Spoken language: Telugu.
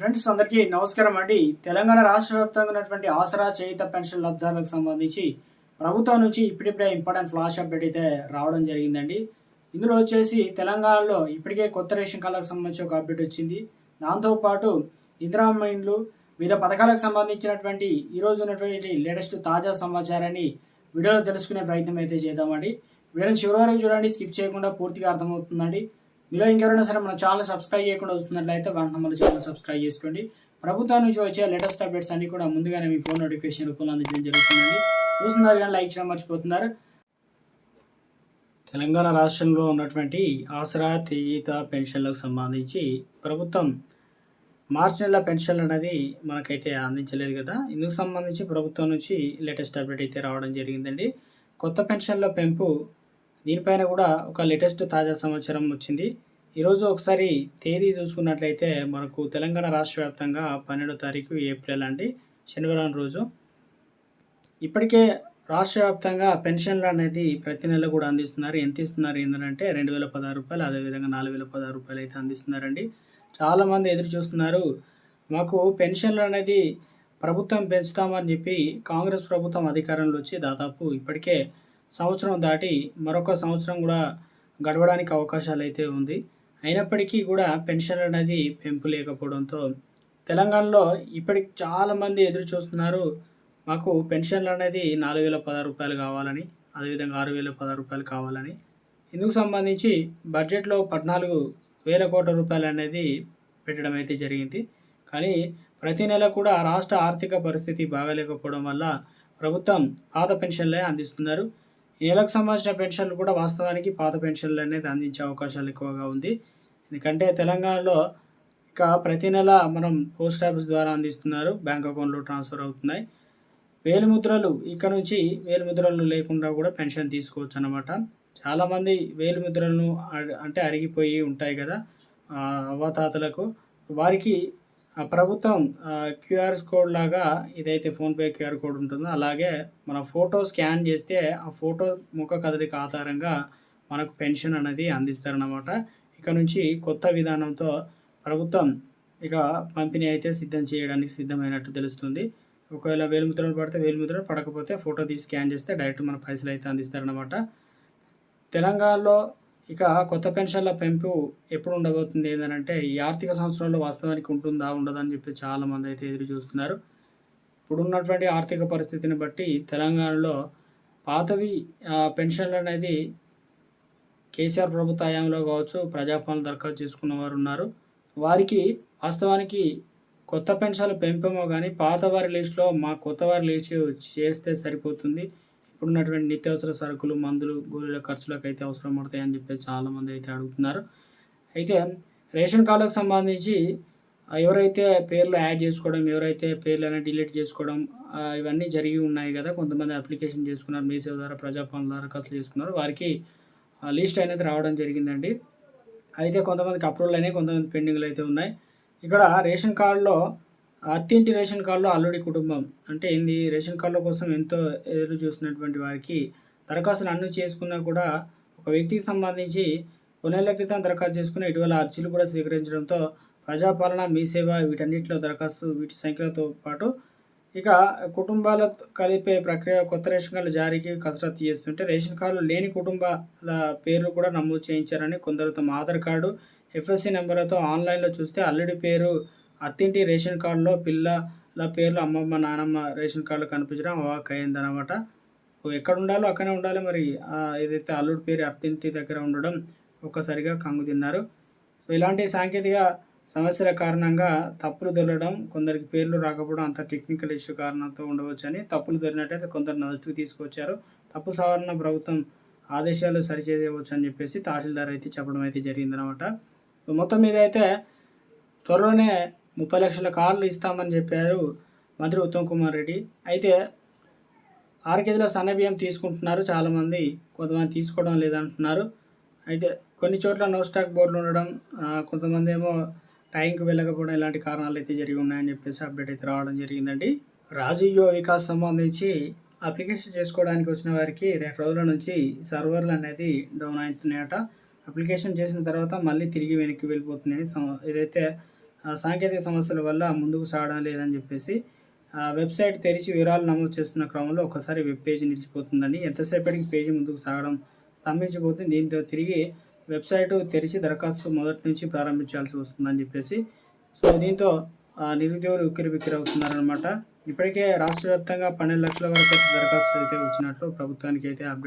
ఫ్రెండ్స్ అందరికీ నమస్కారం అండి. తెలంగాణ రాష్ట్ర వ్యాప్తంగా ఉన్నటువంటి ఆసరా చేయిత పెన్షన్ లబ్ధారులకు సంబంధించి ప్రభుత్వం నుంచి ఇప్పుడిప్పుడే ఇంపార్టెంట్ ఫ్లాష్ అప్డేట్ అయితే రావడం జరిగిందండి. ఇందులో వచ్చేసి తెలంగాణలో ఇప్పటికే కొత్త రేషన్ కార్డులకు సంబంధించి ఒక అప్డేట్ వచ్చింది. దాంతోపాటు ఇందిరా ఇండ్లు వివిధ పథకాలకు సంబంధించినటువంటి ఈరోజు ఉన్నటువంటి లేటెస్ట్ తాజా సమాచారాన్ని వీడియోలో తెలుసుకునే ప్రయత్నం అయితే చేద్దామండి. వీడియోని చివరి వరకు చూడండి. స్కిప్ చేయకుండా పూర్తిగా అర్థమవుతుందండి. మీలో ఇంకెవరైనా సరే మన ఛానల్ సబ్స్క్రైబ్ చేయకుండా వస్తున్నట్లయితే వెంటనే మన ఛానల్ సబ్స్క్రైబ్ చేసుకోండి. ప్రభుత్వం నుంచి వచ్చే లేటెస్ట్ అప్డేట్స్ అన్ని కూడా ముందుగానే మీ ఫోన్ నోటిఫికేషన్ రూపంలో అందించడం జరుగుతుందండి. చూస్తున్నారు కానీ లైక్ చేయడం మర్చిపోతున్నారు. తెలంగాణ రాష్ట్రంలో ఉన్నటువంటి ఆసరా తీత పెన్షన్లకు సంబంధించి ప్రభుత్వం మార్చి నెల పెన్షన్ అనేది మనకైతే అందించలేదు కదా. ఇందుకు సంబంధించి ప్రభుత్వం నుంచి లేటెస్ట్ అప్డేట్ అయితే రావడం జరిగిందండి. కొత్త పెన్షన్ల పెంపు దీనిపైన కూడా ఒక లేటెస్ట్ తాజా సమాచారం వచ్చింది. ఈరోజు ఒకసారి తేదీ చూసుకున్నట్లయితే మనకు తెలంగాణ రాష్ట్ర వ్యాప్తంగా పన్నెండో తారీఖు ఏప్రిల్ అండి శనివారం రోజు. ఇప్పటికే రాష్ట్ర వ్యాప్తంగా పెన్షన్లు అనేది ప్రతి నెల కూడా అందిస్తున్నారు. ఎంత ఇస్తున్నారు ఏంటంటే రెండు వేల పదహారు రూపాయలు అదేవిధంగా నాలుగు వేల పదహారు రూపాయలు అయితే అందిస్తున్నారండి. చాలామంది ఎదురు చూస్తున్నారు. మాకు పెన్షన్లు అనేది ప్రభుత్వం పెంచుతామని చెప్పి కాంగ్రెస్ ప్రభుత్వం అధికారంలో వచ్చి దాదాపు ఇప్పటికే సంవత్సరం దాటి మరొక సంవత్సరం కూడా గడవడానికి అవకాశాలు అయితే ఉంది. అయినప్పటికీ కూడా పెన్షన్ అనేది పెంపు లేకపోవడంతో తెలంగాణలో ఇప్పటికి చాలామంది ఎదురు చూస్తున్నారు మాకు పెన్షన్లు అనేది నాలుగు వేల పదహారు రూపాయలు కావాలని అదేవిధంగా ఆరు వేల పదహారు రూపాయలు కావాలని. ఇందుకు సంబంధించి బడ్జెట్లో పద్నాలుగు వేల కోట్ల రూపాయలు అనేది పెట్టడం అయితే జరిగింది. కానీ ప్రతి నెల కూడా రాష్ట్ర ఆర్థిక పరిస్థితి బాగాలేకపోవడం వల్ల ప్రభుత్వం పాత పెన్షన్లే అందిస్తున్నారు. ఈ నెలకు సంబంధించిన పెన్షన్లు కూడా వాస్తవానికి పాత పెన్షన్లు అనేది అందించే అవకాశాలు ఎక్కువగా ఉంది. ఎందుకంటే తెలంగాణలో ఇక ప్రతి నెల మనం పోస్ట్ ఆఫీస్ ద్వారా అందిస్తున్నారు. బ్యాంక్ అకౌంట్లో ట్రాన్స్ఫర్ అవుతున్నాయి. వేలిముద్రలు ఇక్కడ నుంచి వేలిముద్రలు లేకుండా కూడా పెన్షన్ తీసుకోవచ్చు అనమాట చాలామంది వేలిముద్రలను అ- అంటే అరిగిపోయి ఉంటాయి కదా ఆ, అవ్వాతాతలకు. వారికి ప్రభుత్వం క్యూఆర్ కోడ్ లాగా ఇదైతే ఫోన్పే క్యూఆర్ కోడ్ ఉంటుందో అలాగే మన ఫోటో స్కాన్ చేస్తే ఆ ఫోటో ముఖ కదలిక ఆధారంగా మనకు పెన్షన్ అనేది అందిస్తారన్నమాట. ఇక నుంచి కొత్త విధానంతో ప్రభుత్వం ఇక పంపిణీ అయితే సిద్ధం చేయడానికి సిద్ధమైనట్టు తెలుస్తుంది. ఒకవేళ వేలుముద్రలు పడితే వేలుముద్రలు పడకపోతే ఫోటో తీసి స్కాన్ చేస్తే డైరెక్ట్ మన పైసలు అయితే అందిస్తారన్నమాట. తెలంగాణలో ఇక కొత్త పెన్షన్ల పెంపు ఎప్పుడు ఉండబోతుంది ఏంటంటే ఈ ఆర్థిక సంవత్సరంలో వాస్తవానికి ఉంటుందా ఉండదా అని చెప్పి చాలామంది అయితే ఎదురు చూస్తున్నారు. ఇప్పుడున్నటువంటి ఆర్థిక పరిస్థితిని బట్టి తెలంగాణలో పాతవి పెన్షన్లు అనేది కేసీఆర్ ప్రభుత్వ హయాంలో కావచ్చు ప్రజాపాలన దరఖాస్తు చేసుకున్న వారు ఉన్నారు. వారికి వాస్తవానికి కొత్త పెన్షన్లు పెంపేమో కానీ పాత వారి లిస్టులో మా కొత్త వారి లిస్ట్ చేస్తే సరిపోతుంది. ఇప్పుడున్నటువంటి నిత్యావసర సరుకులు మందులు గోళీల ఖర్చులకు అయితే అవసరం పడతాయి అని చెప్పేసి చాలామంది అయితే అడుగుతున్నారు. అయితే రేషన్ కార్డులకు సంబంధించి ఎవరైతే పేర్లు యాడ్ చేసుకోవడం ఎవరైతే పేర్లు అయినా డిలీట్ చేసుకోవడం ఇవన్నీ జరిగి ఉన్నాయి కదా. కొంతమంది అప్లికేషన్ చేసుకున్నారు మీసేవ ద్వారా ప్రజాపాలన దరఖాస్తులు చేసుకున్నారు. వారికి లిస్ట్ అనేది రావడం జరిగిందండి. అయితే కొంతమందికి అప్రూవల్ అయినాయి కొంతమంది పెండింగ్లు అయితే ఉన్నాయి. ఇక్కడ రేషన్ కార్డులో అత్తింటి రేషన్ కార్డులో అల్లుడి కుటుంబం. అంటే ఏంది? రేషన్ కార్డుల కోసం ఎంతో ఎదురు చూసినటువంటి వారికి దరఖాస్తులు అన్ని చేసుకున్నా కూడా ఒక వ్యక్తికి సంబంధించి కొన్నేళ్ళ క్రితం దరఖాస్తు చేసుకున్న ఇటీవల అర్జీలు కూడా స్వీకరించడంతో ప్రజాపాలన మీ సేవ వీటన్నిటిలో దరఖాస్తు వీటి సంఖ్యలతో పాటు ఇక కుటుంబాల కలిపే ప్రక్రియ కొత్త రేషన్ కార్డుల జారీకి కసరత్తు చేస్తుంటే రేషన్ కార్డులు లేని కుటుంబాల పేర్లు కూడా నమోదు చేయించారని కొందరు తమ ఆధార్ కార్డు ఎఫ్ఎస్సి నెంబర్లతో ఆన్లైన్లో చూస్తే అల్లుడి పేరు అత్తింటి రేషన్ కార్డులో పిల్లల పేర్లు అమ్మమ్మ నానమ్మ రేషన్ కార్డులో కనిపించడం అవాక్ అయిందనమాట ఎక్కడ ఉండాలో అక్కడే ఉండాలి మరి. ఏదైతే అల్లుడి పేరు అత్తింటి దగ్గర ఉండడం ఒక్కసారిగా కంగు తిన్నారు. ఇలాంటి సాంకేతిక సమస్యల కారణంగా తప్పులు దొరడం కొందరికి పేర్లు రాకపోవడం అంత టెక్నికల్ ఇష్యూ కారణంతో ఉండవచ్చని తప్పులు దొరికినట్టయితే కొందరు నదుటికి తీసుకొచ్చారు. తప్పు సవరణ ప్రభుత్వం ఆదేశాలు సరిచేయవచ్చు అని చెప్పేసి తహసీల్దార్ అయితే చెప్పడం అయితే జరిగిందనమాట మొత్తం మీద అయితే త్వరలోనే ముప్పై లక్షల కార్లు ఇస్తామని చెప్పారు మంత్రి ఉత్తమ్ కుమార్ రెడ్డి. అయితే ఆరు కేజీల సన్న బియ్యం తీసుకుంటున్నారు చాలామంది. కొంతమంది తీసుకోవడం లేదంటున్నారు. అయితే కొన్ని చోట్ల నో స్టాక్ బోర్డులు ఉండడం కొంతమంది ఏమో టైంకి వెళ్ళకపోవడం ఇలాంటి కారణాలు అయితే జరిగి ఉన్నాయని చెప్పేసి అప్డేట్ అయితే రావడం జరిగిందండి. రాజీవ్ వికాస్ సంబంధించి అప్లికేషన్ చేసుకోవడానికి వచ్చిన వారికి రెండు రోజుల నుంచి సర్వర్లు అనేది డౌన్ అవుతున్నాయట. అప్లికేషన్ చేసిన తర్వాత మళ్ళీ తిరిగి వెనక్కి వెళ్ళిపోతున్నాయి. ఏదైతే సాంకేతిక సమస్యల వల్ల ముందుకు సాగడం లేదని చెప్పేసి వెబ్సైట్ తెరిచి వివరాలు నమోదు చేస్తున్న క్రమంలో ఒకసారి వెబ్ పేజీ నిలిచిపోతుందని ఎంతసేపటికి పేజీ ముందుకు సాగడం స్తంభించిపోతుంది దీంతో తిరిగి వెబ్సైట్ తెరిచి దరఖాస్తు మొదటి నుంచి ప్రారంభించాల్సి వస్తుందని చెప్పేసి సో దీంతో నిరుద్యోగులు ఉక్కిరి బిక్కిరి అవుతున్నారనమాట ఇప్పటికే రాష్ట్ర వ్యాప్తంగా పన్నెండు లక్షల వరకు దరఖాస్తులు అయితే వచ్చినట్లు ప్రభుత్వానికి అయితే అప్డేట్